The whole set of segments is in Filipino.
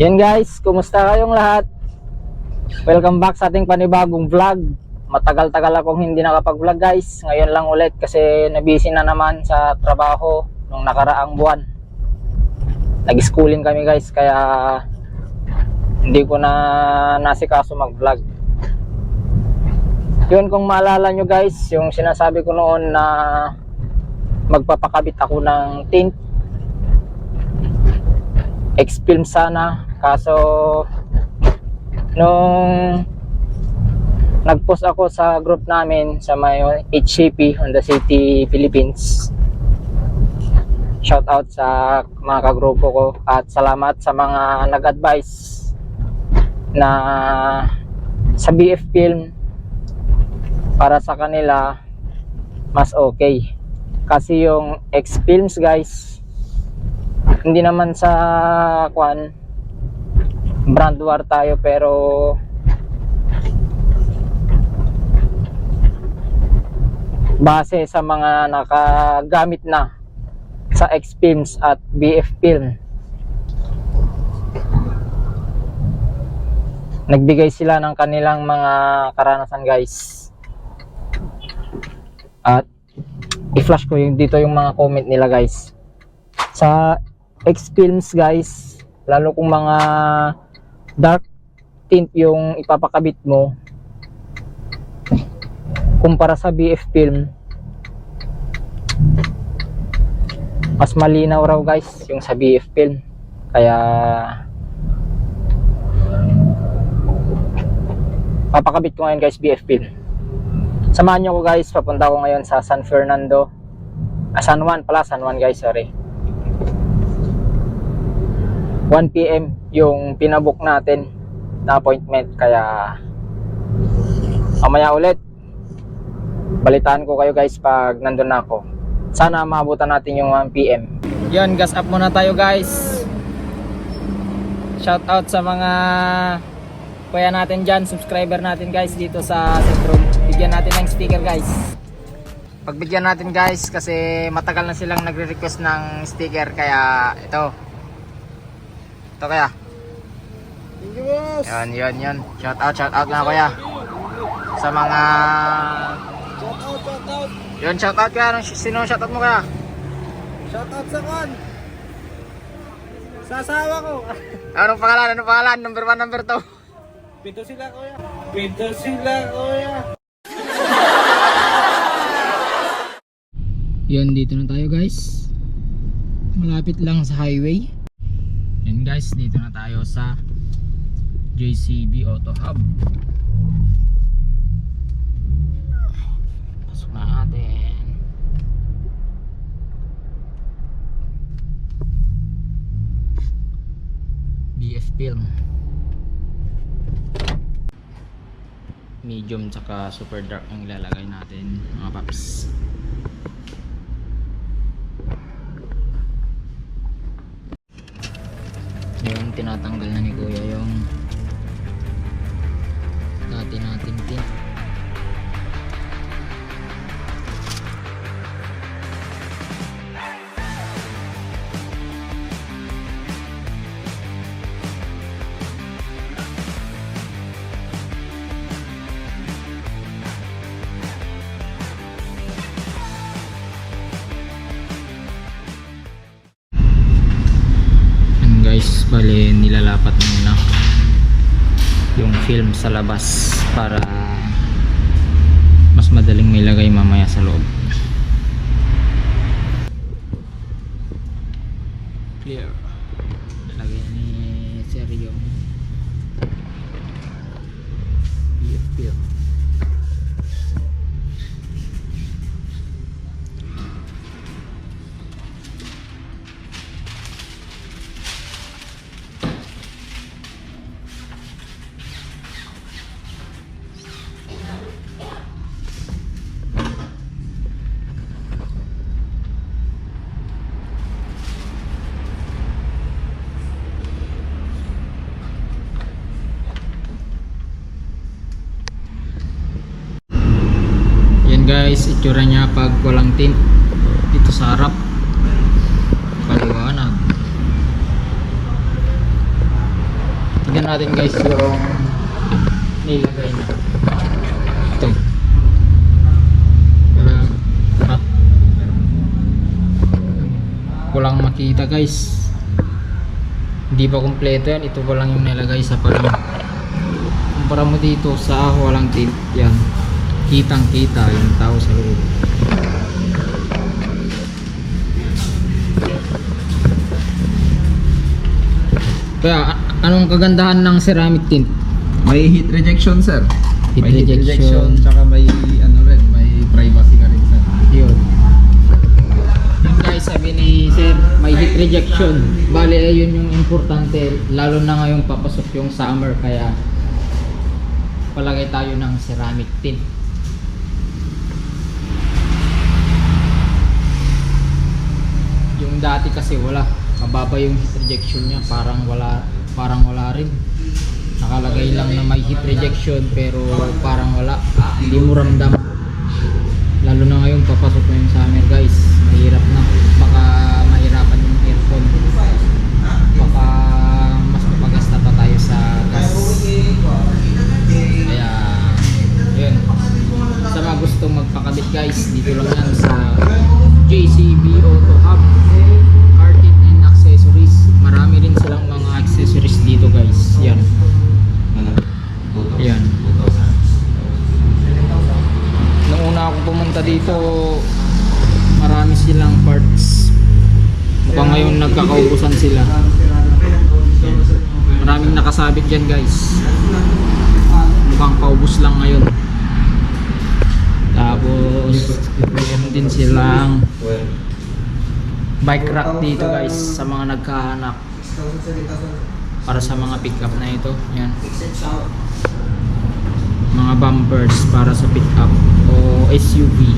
Yan guys, kumusta kayong lahat? Welcome back sa ating panibagong vlog. Matagal-tagal akong hindi nakapag-vlog guys. Ngayon lang ulit kasi nabisi na naman sa trabaho nung nakaraang buwan. Nag-schooling kami guys kaya hindi ko na nasikaso mag-vlog. Yun kung maalala nyo guys, yung sinasabi ko noon na magpapakabit ako ng tint X-film sana. Kaso nung nag-post ako sa group namin sa may HCP Honda City Philippines shout out sa mga kagrupo ko at salamat sa mga nag-advise na sa BF film para sa kanila mas okay. Kasi yung X films guys hindi naman sa kwan brand war tayo pero base sa mga nakagamit na sa X Films at BF Film. Nagbigay sila ng kanilang mga karanasan guys. At i-flash ko yung dito yung mga comment nila guys. Sa X films guys. Lalo kung mga dark tint yung ipapakabit mo. Kumpara sa BF film mas malinaw raw guys yung sa BF film. Kaya papakabit ko ngayon guys BF film. Samahan nyo ko guys. Papunta ko ngayon sa San Fernando. Ah, San Juan pala San Juan guys sorry 1 p.m. yung pinabook natin na appointment. Kaya mamaya ulit. Balitaan ko kayo guys pag nandun na ako. Sana maabutan natin yung 1 p.m. yun gas up muna tayo guys. Shout out sa mga kuya natin dyan subscriber natin guys dito sa Centrum. Bigyan natin ng sticker guys. Pagbigyan natin guys kasi matagal na silang nagre-request ng sticker kaya ito ito kaya. Thank you, boss. Yun, yun, yun. Shout out, shout out na kuya. Sa mga... Shout out, shout out. Yun, shout out kaya. Sino shout out mo kaya? Shout out sa kan. Sa asawa ko. Anong pangalan? Anong pangalan? Number 1, number 2. Pito sila, kuya. Pito sila, kuya. Yun, dito na tayo guys. Malapit lang sa highway. Yun guys, dito na tayo sa JCB Auto Hub. Pasok na natin. BF Film. Medium tsaka super dark ang ilalagay natin mga paps. yung tinatanggal na ni kuya film sa labas para mas madaling may mamaya sa loob. Clear. Guys, itsura niya pag walang tint dito sa harap. Paliwanag. natin guys yung nilagay na. Ito. Wala. Ha? Walang makita guys. Hindi pa kumpleto yan. Ito pa lang yung nilagay sa palang. Kumpara mo dito sa walang tint. Yan. Kitang kita yung tao sa loob. Kaya anong kagandahan ng ceramic tint? May heat rejection, sir. Heat may heat rejection. rejection, tsaka may ano rin, may privacy ka rin, sir. Yun. Yun guys, sabi ni Sir, may heat rejection. Bale, yun yung importante. Lalo na ngayong papasok yung summer. Kaya, palagay tayo ng ceramic tint. Yung dati kasi wala. Mababa yung heat rejection niya. Parang wala, parang wala rin. Nakalagay lang na may heat rejection pero parang wala. Hindi mo ramdam lalo na ngayon papasok na yung summer guys mahirap na baka mahirapan yung aircon baka mas mapagasta pa tayo sa gas kaya yun sa mga gustong magpakabit guys dito lang yan sa JCB Auto Hub car kit and accessories marami rin silang mga accessories dito guys yan yan Nung una ako pumunta dito, marami silang parts. Mukhang ngayon nagkakaubusan sila. Nakasabit dyan guys. Mukhang paubos lang ngayon. Tapos, meron din silang bike rack dito guys sa mga nagkahanap. Para sa mga pickup na ito. Yan mga bumpers para sa pickup o SUV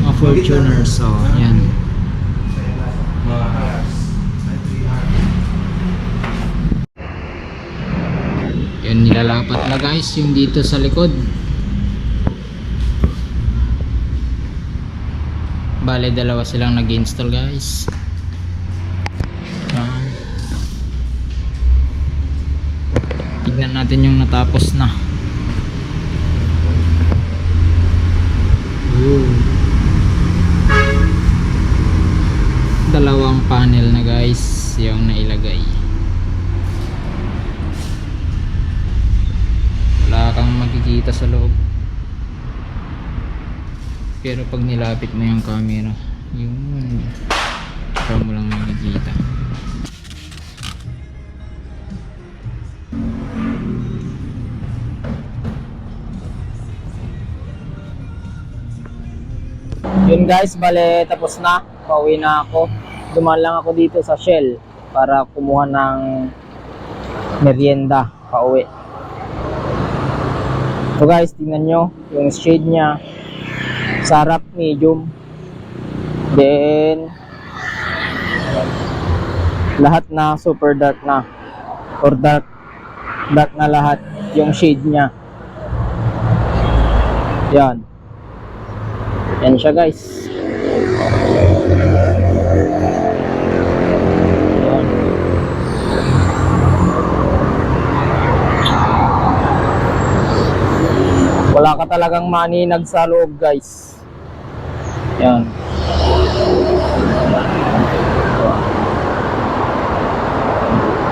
mga Fortuners so yan yun nilalapat na guys yung dito sa likod bale dalawa silang nag-install guys Yan. tignan natin yung natapos na Ooh. dalawang panel na guys yung nailagay makikita sa loob pero pag nilapit mo yung camera yun saka mo lang makikita Yun guys, bale tapos na. Pauwi na ako. Dumaan lang ako dito sa Shell para kumuha ng merienda pauwi. So guys, tingnan nyo yung shade niya. Sa harap medium. Then lahat na super dark na or dark dark na lahat yung shade niya. Yan. Yan siya guys. Yan. Wala ka talagang maninag sa loob guys. Yan.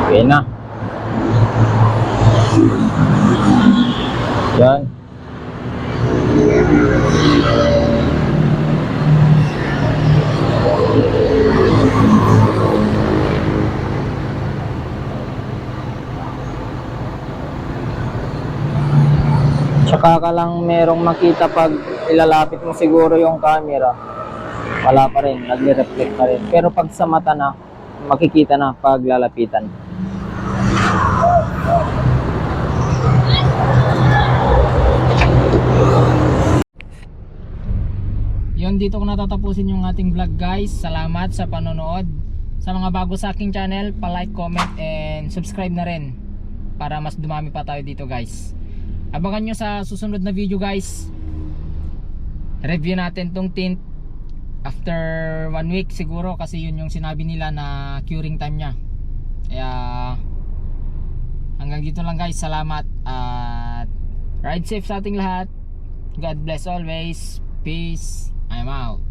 Okay na. Yan. Tsaka ka lang merong makita pag ilalapit mo siguro yung camera. Wala pa rin, nagre-reflect pa rin. Pero pag sa mata na, makikita na pag lalapitan. Yun, dito ko natatapusin yung ating vlog guys. Salamat sa panonood. Sa mga bago sa aking channel, pa-like, comment, and subscribe na rin. Para mas dumami pa tayo dito guys. Abangan nyo sa susunod na video guys. Review natin tong tint after one week siguro kasi yun yung sinabi nila na curing time niya. Kaya hanggang dito lang guys. Salamat at ride safe sa ating lahat. God bless always. Peace. I'm out.